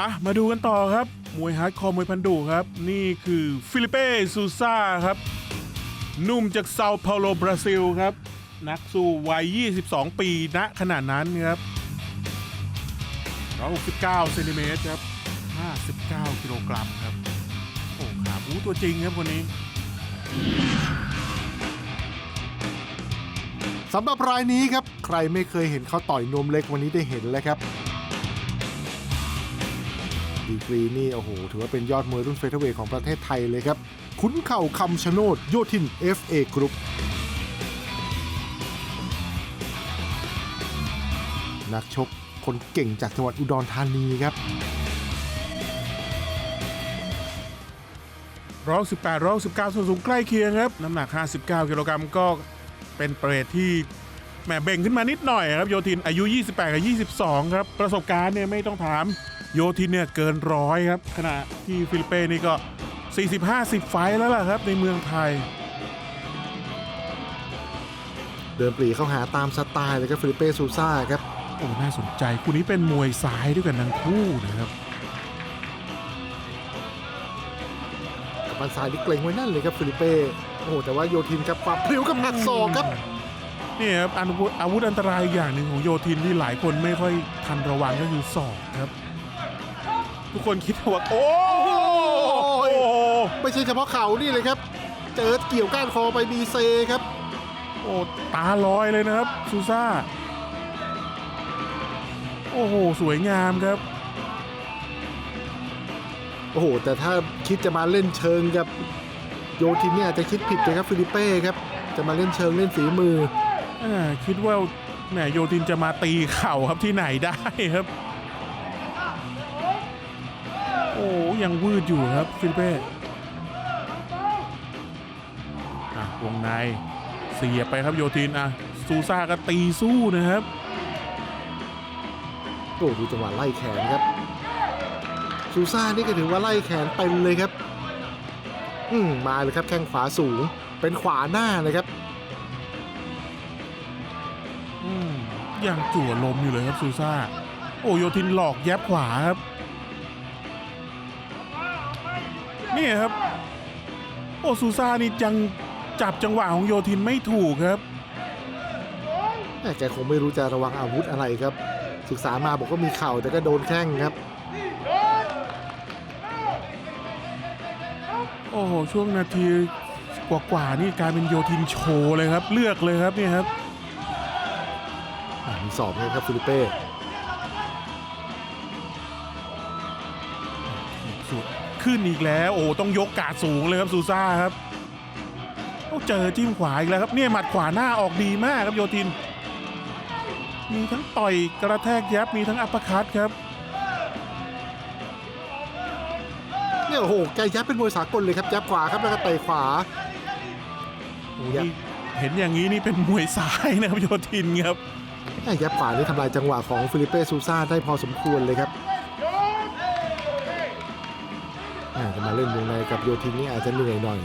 อะมาดูกันต่อครับ มวยฮาร์ดคอร์มวยพันดุครับ นี่คือฟิลิเป้ซูซ่าครับหนุ่มจากเซาเปาโลบราซิลครับ นักสู้วัย 22 ปีณขณะนั้นครับ169เซนติเมตรครับ 59 กิโลกรัมครับ โอ้ขาบูตัวจริงครับคนนี้สำหรับรายนี้ครับ ใครไม่เคยเห็นเขาต่อยนมเล็กวันนี้ได้เห็นแล้วครับ ดีกรีนี่โอ้โห ถือว่าเป็นยอดมวยรุ่นเฟเธอร์เวทของประเทศไทยเลยครับขุนเข่าคำชะโนดโยทิน FA กรุ๊ปนักชกคนเก่งจากจังหวัดอุดรธานีครับร้อยสิบแปดร้อยสิบเก้าส่วนสูงใกล้เคียงครับ น้ำหนัก 59 กิโลกรัมก็เป็นเปรตที่แหมเบ่งขึ้นมานิดหน่อยครับ โยทินอายุ 28 กับ 22 ครับ ประสบการณ์เนี่ยไม่ต้องถาม โยทินเนี่ยเกินร้อยครับ ขณะที่ฟิลิปเป้นี่ก็ 40-50 ไฟต์แล้วล่ะครับในเมืองไทย เดินปรีเข้าหาตามสไตล์เลยครับฟิลิเป้ซูซ่าครับ โอ้น่าสนใจคู่นี้เป็นมวยซ้ายด้วยกันทั้งคู่นะครับกับมันซ้ายนี่เกรงไว้นั่นเลยครับฟิลิเป้โอ้โหแต่ว่าโยทินครับความพริ้วกับหักศอกครับนี่ครับอาวุธอาวุธอันตรายอย่างหนึ่งของโยทินที่หลายคนไม่ค่อยทันระวังก็คือศอกครับ ทุกคนคิดว่าโอ้โหไม่ใช่เฉพาะเข่านี่เลยครับ เจอเกี่ยวก้านคอไปมีเซครับ โอ้ตาลอยเลยนะครับซูซ่า โอ้โห สวยงามครับ โอ้โห แต่ถ้าคิดจะมาเล่นเชิงกับโยทินเนี่ยอาจจะคิดผิดเลยครับฟิลิเป้ครับ จะมาเล่นเชิงเล่นฝีมืออ่าคิดว่าแหมโยทินจะมาตีเข่าครับที่ไหนได้ครับ โอ้ยังวืดอยู่ครับฟิลิเป้อะวงในเสียบไปครับโยทินอะซูซ่าก็ตีสู้นะครับโอ้ดูจังหวะไล่แขนครับซูซ่านี่ก็ถือว่าไล่แขนเป็นเลยครับ อืมมาเลยครับแข้งขวาสูงเป็นขวาหน้าเลยครับอืมยังจั่วลมอยู่เลยครับซูซ่า โอ้โยทินหลอกแยบขวาครับ นี่ครับ โอ้ซูซ่านี่ยังจับจังหวะของโยทินไม่ถูกครับแม่แกคงไม่รู้จะระวังอาวุธอะไรครับ ศึกษามาบอกว่ามีเข่าแต่ก็โดนแข้งครับ โอ้โหช่วงนาทีกว่าๆนี่กลายเป็นโยทินโชว์เลยครับ เลือกเลยครับเนี่ยครับอ่ามีสอบเลยครับฟิลิเป้ ขึ้นอีกแล้วโอ้โหต้องยกกาดสูงเลยครับซูซ่าครับโอ้เจอจิ้มขวาอีกแล้วครับเนี่ยหมัดขวาหน้าออกดีมากครับโยทิน มีทั้งต่อยกระแทกยับมีทั้งอัปเปอร์คัตครับเนี่ยโอ้โหแกยับเป็นมวยสากลเลยครับยับขวาครับแล้วก็เตะขวาโอ้โหยับนี่เห็นอย่างนี้นี่เป็นมวยซ้ายนะครับโยทินครับแม่ยับขวานี่ทำลายจังหวะของฟิลิเป้ซูซ่าได้พอสมควรเลยครับ ม่จะมาเล่นวงในกับโยทินนี่อาจจะเหนื่อยหน่อย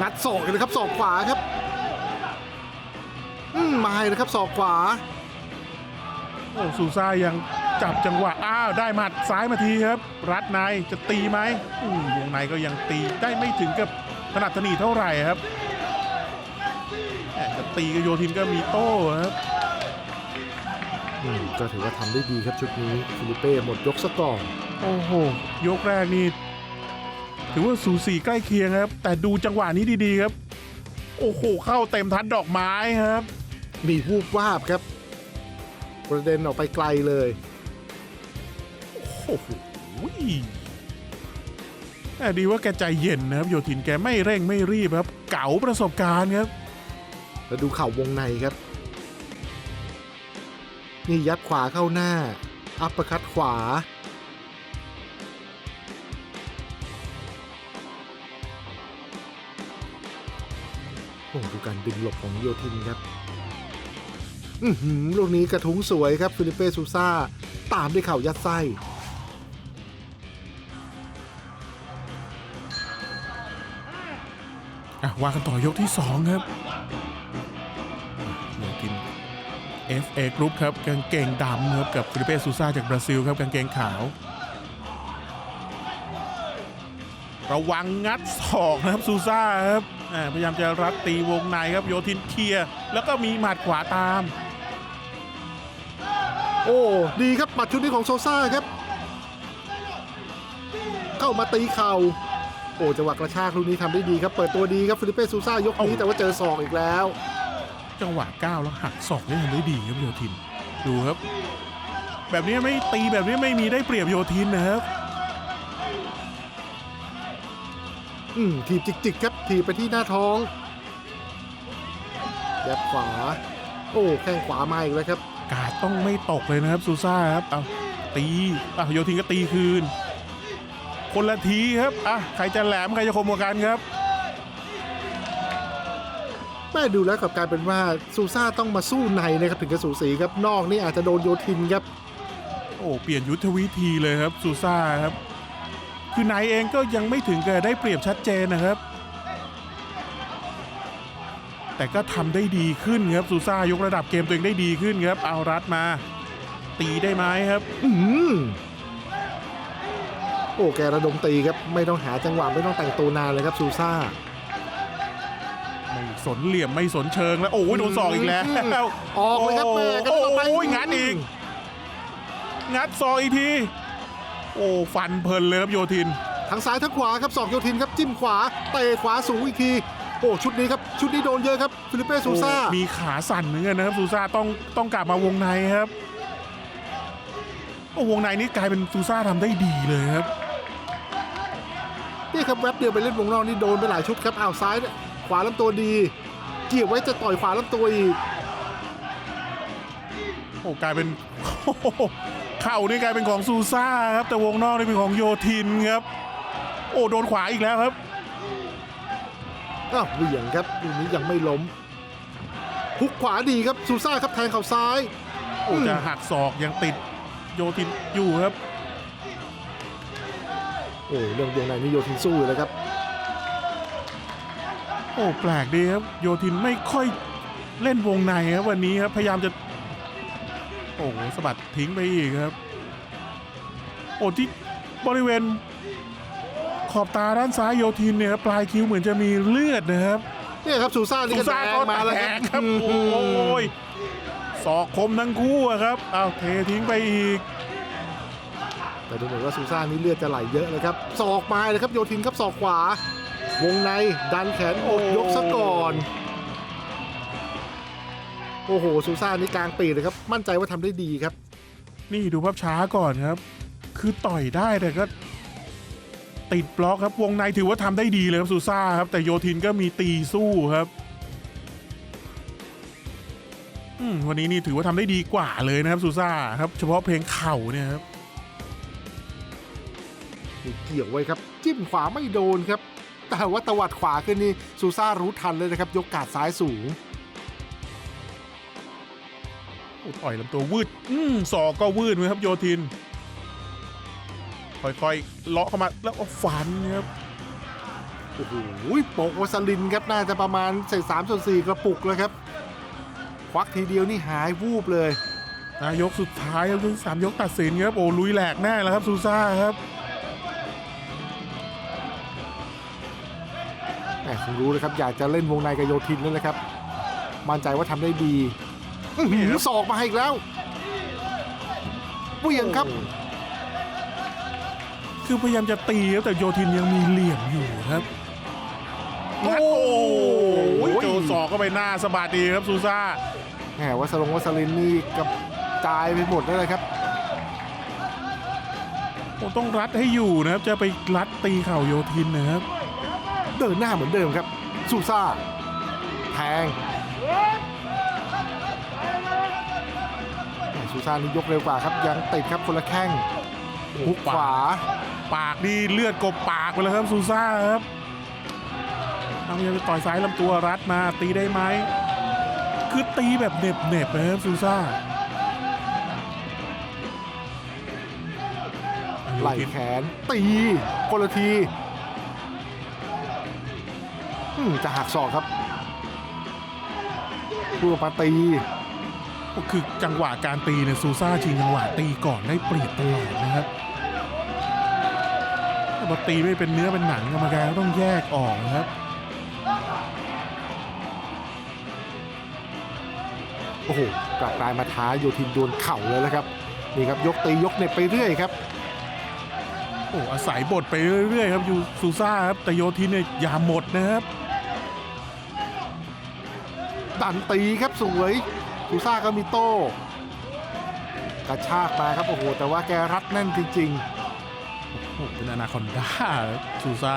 งัดศอกเลยครับศอกขวาครับ อืมมาเลยครับศอกขวา โอ้ซูซ่ายังจับจังหวะอ้าวได้หมัดซ้ายมาทีครับ รัดในจะตีไหมอืมวงในก็ยังตีได้ไม่ถึงกับถนัดถนีเท่าไหร่ครับแหม่จะตีกับโยทินก็มีโต้ครับอืมก็ถือว่าทำได้ดีครับชุดนี้ฟิลิเป้หมดยกซะก่อน โอ้โห ยกแรกนี่ ถือว่าสูสีใกล้เคียงครับ แต่ดูจังหวะนี้ดีๆครับ โอ้โห เข้าเต็มทัดดอกไม้ครับ มีวูบวาบครับประเด็นออกไปไกลเลย โอ้โหแต่ดีว่าแกใจเย็นนะครับ โยทินแกไม่เร่งไม่รีบครับ เก๋าประสบการณ์ครับ แล้วดูเข่าวงในครับ นี่ยัดขวาเข้าหน้า อัปเปอร์คัตขวา อ้ดูการดึงหลบของโยทินครับอือหือลูกนี้กระทุ้งสวยครับฟิลิเป้ซูซ่า ตามด้วยเข่ายัดไส้อะว่ากันต่อยกที่ 2 ครับโยทิน FA Group ครับกางเกงดำครับกับฟิลิเปซูซ่าจากบราซิลครับกางเกงขาว ระวังงัดศอกนะครับซูซ่าครับ พยายามจะรัดตีวงในครับโยทินเคลียร์แล้วก็มีหมัดขวาตาม โอ้ดีครับหมัดชุดนี้ของโซซ่าครับ เข้ามาตีเข่าโอ้จังหวะกระชากลูกนี้ทำได้ดีครับ เปิดตัวดีครับฟิลิปเป้ซูซ่ายกนี้แต่ว่าเจอศอกอีกแล้ว จังหวะก้าวแล้วหักศอกได้ทำได้ดีครับโยทิน ดูครับ แบบนี้ไม่ตีแบบนี้ไม่มีได้เปรียบโยทินนะครับ อืมทีบจิกๆครับทีบไปที่หน้าท้องยับขวา โอ้แข้งขวามาอีกแล้วครับ กาดต้องไม่ตกเลยนะครับซูซ่าครับเอาตีอะโยทินก็ตีคืน คนละทีครับอะใครจะแหลมใครจะคมกว่ากันครับแม่ดูแล้วกับกลารเป็นว่าซูซ่าต้องมาสู้ในนะครับถึงจะสูสีครับนอกนี่อาจจะโดนโยทินครับ โอ้เปลี่ยนยุทธวิธีเลยครับซูซ่าครับ คือนายเองก็ยังไม่ถึงกับได้เปรียบชัดเจนนะครับ แต่ก็ทำได้ดีขึ้นครับซูซ่ายกระดับเกมตัวเองได้ดีขึ้นครับ เอารัดมา ตีได้ไหมครับ อืมโอ้แกระดมตีครับ ไม่ต้องหาจังหวะไม่ต้องแต่งตัวนานเลยครับซูซ่าไม่สนเหลี่ยมไม่สนเชิงแล้ว โอ้ยโดนศอกอีกแล้วออกเลยครับแม่กระโอ้โดดไปโอ้ยงัดอีกงัดศอกอีกที โอ้ฟันเพลินเลยครับโยทินทั้งซ้ายทั้งขวาครับสอกโยทินครับจิ้มขวาเตะขวาสูงอีกทีโอ้ชุดนี้ครับชุดนี้โดนเยอะครับฟิลิปเป้ซูซ่าโอ้มีขาสั่นเหมือนกันนะครับซูซ่าต้องต้องกลับมาวงในครับโอ้วงในนี้กลายเป็นซูซ่าทำได้ดีเลยครับนี่ครับแวบเดียวไปเล่นวงนอกนี่โดนไปหลายชุดครับอ้าวซ้ายขวาลำตัวดีเกี่ยวไว้จะต่อยขวาลำตัวอีกโอ้กลายเป็น เข่านี่กลายเป็นของซูซ่าครับ แต่วงนอกนี่เป็นของโยทินครับ โอ้โดนขวาอีกแล้วครับอ้าวเหวี่ยงครับลูกนี้ยังไม่ล้มฮุกขวาดีครับซูซ่าครับแทงเข่าซ้ายโอ้จะหักศอกยังติดโยทินอยู่ครับ โอ้เรื่องวงในนี่โยทินสู้อยู่แล้วครับ โอ้แปลกดีครับ โยทินไม่ค่อยเล่นวงในครับวันนี้ครับพยายามจะ โอ้โหสะบัดทิ้งไปอีกครับโอ้ที่บริเวณ ขอบตาด้านซ้ายโยทินเนี่ยครับปลายคิ้วเหมือนจะมีเลือดนะครับเนี่ยครับซูซ่านี่ซูก็แดซ่างก็มาแล้วแตครับกครับอืมโอ้ยศอกคมทั้งคู่อะครับเอาเททิ้งไปอีก แต่ดูเหมือนว่าซูซ่านี่เลือดจะไหลเยอะเลยครับศอกมาเลยครับโยทินครับศอกขวา วงในดันแขนอดยกซะก่อน โอ้โหซูซ่านี่กลางปีกเลยครับมั่นใจว่าทำได้ดีครับ นี่ดูภาพช้าก่อนครับ คือต่อยได้แต่ก็ ติดบล็อกครับวงในถือว่าทำได้ดีเลยครับซูซ่าครับ แต่โยทินก็มีตีสู้ครับอืมวันนี้นี่ถือว่าทำได้ดีกว่าเลยนะครับซูซ่าครับ เฉพาะเพลงเข่าเนี่ยครับนี่เกี่ยวไว้ครับ จิ้มขวาไม่โดนครับ แต่ว่าตวัดขวาขึ้นนี่ซูซ่ารู้ทันเลยนะครับ ยกกาดซ้ายสูง ต่อยลำตัววืด อืมศอกก็วืดเลยครับโยทิน ค่อยๆเลาะเข้ามาแล้วเอาฟันครับโอ้โหโปกวัสลินครับน่าจะประมาณใส่สามส่วนสี่กระปุกแล้วครับ ควักทีเดียวนี่หายวูบเลยนายกสุดท้ายครับถึงสามยกตัดสินครับโอ้ลุยแหลกแน่แล้วครับซูซ่าครับแหมคงรู้เลยครับอยากจะเล่นวงในกับโยทินแล้วนะครับมั่นใจว่าทำได้ดี อื้อหืนี่อครับศอกมาอีกแล้วเวี่ยงครับ คือพยายามจะตีครับแต่โยทินยังมีเหลี่ยมอยู่ครับ โอ้งัดโอ้โหโหเจอศอกก็ไปหน้าสะบัดดีครับซูซ่า แหมวัสลงวัสลินนี่กับจายไปหมดแล้วเลยครับโอ้ต้องรัดให้อยู่นะครับ จะไปรัดตีเข่าโยทินนะครับ เดินหน้าเหมือนเดิมครับซูซ่า แทง แหม่ซูซ่านี่ยกเร็วกว่าครับยังติดครับคนละแข้งฮุกขวา ปากนี่เลือดกบปากไปแล้วครับซูซ่าครับเอาพยายามจะต่อยซ้ายลำตัวรัดมาตีได้ไหมคือตีแบบเน็บเน็บๆนะครับซูซ่าไหล่แขน ตีคนละทีจะหักศอกครับพูดออกมาตี ก็คือจังหวะการตีเนี่ยซูซ่าชิงจังหวะตีก่อนได้เปรียบตลอดนะครับพอตีไม่เป็นเนื้อเป็นหนังกรรมการก็ต้องแยกออกนะครับ โอ้โหกลับกลายมาท้าโยทินดวลเข่าเลยแล้วครับนี่ครับยกตียกเหน็บไปเรื่อยครับโอ้อาศัยบทไปเรื่อยๆครับยูซูซ่าครับแต่โยทินเนี่ยอย่าหมดนะครับดันตีครับสวย ซูซ่าก็มีโต้กระชากมาครับโอ้โหแต่ว่าแกรัดแน่นจริงโอ้เป็นอนาคอนด้าครับซูซ่า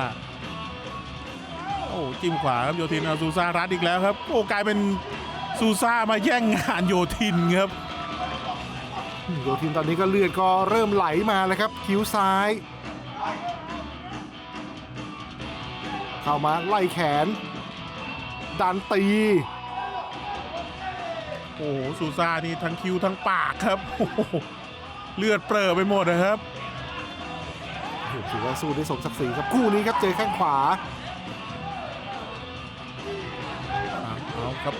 โอ้จิ้มขวาครับโยทินเอาซูซ่ารัดอีกแล้วครับโอ้กลายเป็นซูซ่ามาแย่งงานโยทินครับๆโยทินตอนนี้ก็เลือดก็เริ่มไหลมาแล้วครับคิ้วซ้าย เข้ามาไล่แขนดันตี โอ้โหซูซ่านี่ทั้งคิ้วทั้งปากครับโอ้โหเลือดเปรอะไปหมดนะครับโอ้โหถือว่าสู้ได้สมศักดิ์ศรีครับคู่นี้ครับเจอแข้งขวาเอาเอาครับ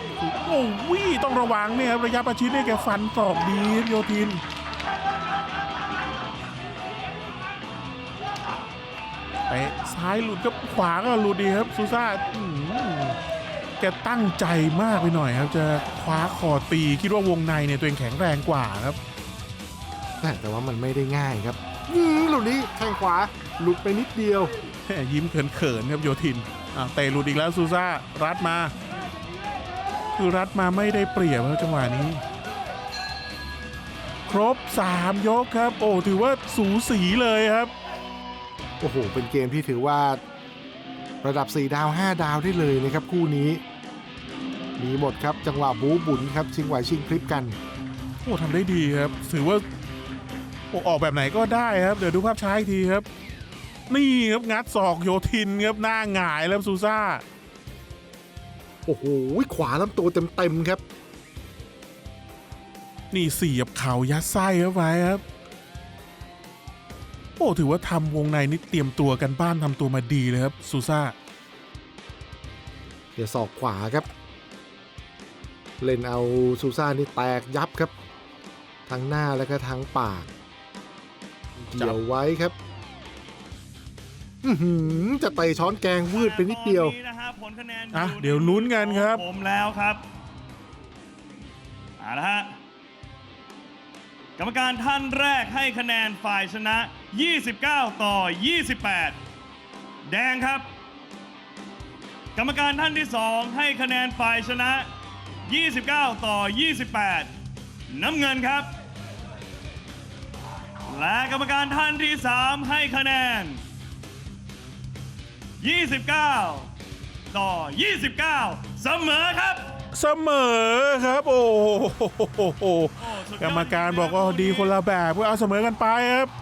โอ้วิต้องระวังเนี่ยครับระยะประชิดเนี่ยแกฟันศอกดีครับโยทินไปซ้ายหลุดก็ขวาก็หลุดดีครับซูซ่าอื้อหือ แกตั้งใจมากไปหน่อยครับ จะคว้าคอตีคิดว่าวงในเนี่ยตัวเองแข็งแรงกว่าครับ แต่แต่ว่ามันไม่ได้ง่ายครับอืมหลุดนี้แข้งขวาหลุดไปนิดเดียว แหม่ยิ้มเขินๆครับโยทินอ่าเตะหลุดอีกแล้วซูซ่ารัดมา คือรัดมาไม่ได้เปรียบครับจังหวะนี้ ครบ 3 ยกครับ โอ้ถือว่าสูสีเลยครับ โอ้โห เป็นเกมที่ถือว่า ระดับ 4 ดาว 5 ดาวได้เลยนะครับคู่นี้ มีหมดครับจังหวะบูบุนครับชิงไหวชิงพลิบกัน โอ้ทำได้ดีครับถือว่าโอ้ออกแบบไหนก็ได้ครับ เดี๋ยวดูภาพช้าอีกทีครับ นี่ครับงัดศอกโยทินครับหน้าหงายแล้วซูซ่า โอ้โหขวาลำตัวเต็มๆครับ นี่เสียบเข่ายัดไส้เข้าไปครับ โอ้ถือว่าทำวงในนี่เตรียมตัวกันบ้านทำตัวมาดีเลยครับซูซ่า เดี๋ยวศอกขวาครับ เล่นเอาซูซ่านี่แตกยับครับ ทั้งหน้าแล้วก็ทั้งปาก เกี่ยวไว้ครับอื้อหือจะเตะช้อนแกงวืดไปนิดเดียวตอนนี้นะฮะผลคะแนนอะในเดี๋ยวลุ้นกันครับของผมแล้วครับเอาละฮะกรรมการท่านแรกให้คะแนนฝ่ายชนะ 29 ต่อ 28 แดงครับ กรรมการท่านที่สองให้คะแนนฝ่ายชนะ 29 ต่อ 28 น้ำเงินครับ และกรรมการท่านที่สามให้คะแนน 29 ต่อ 29 เสมอครับเสมอครับ โอ้โหโอ้สุดยอดกรรมการบอกว่าดีคนละแบบก็เอาเสมอกันไปครับ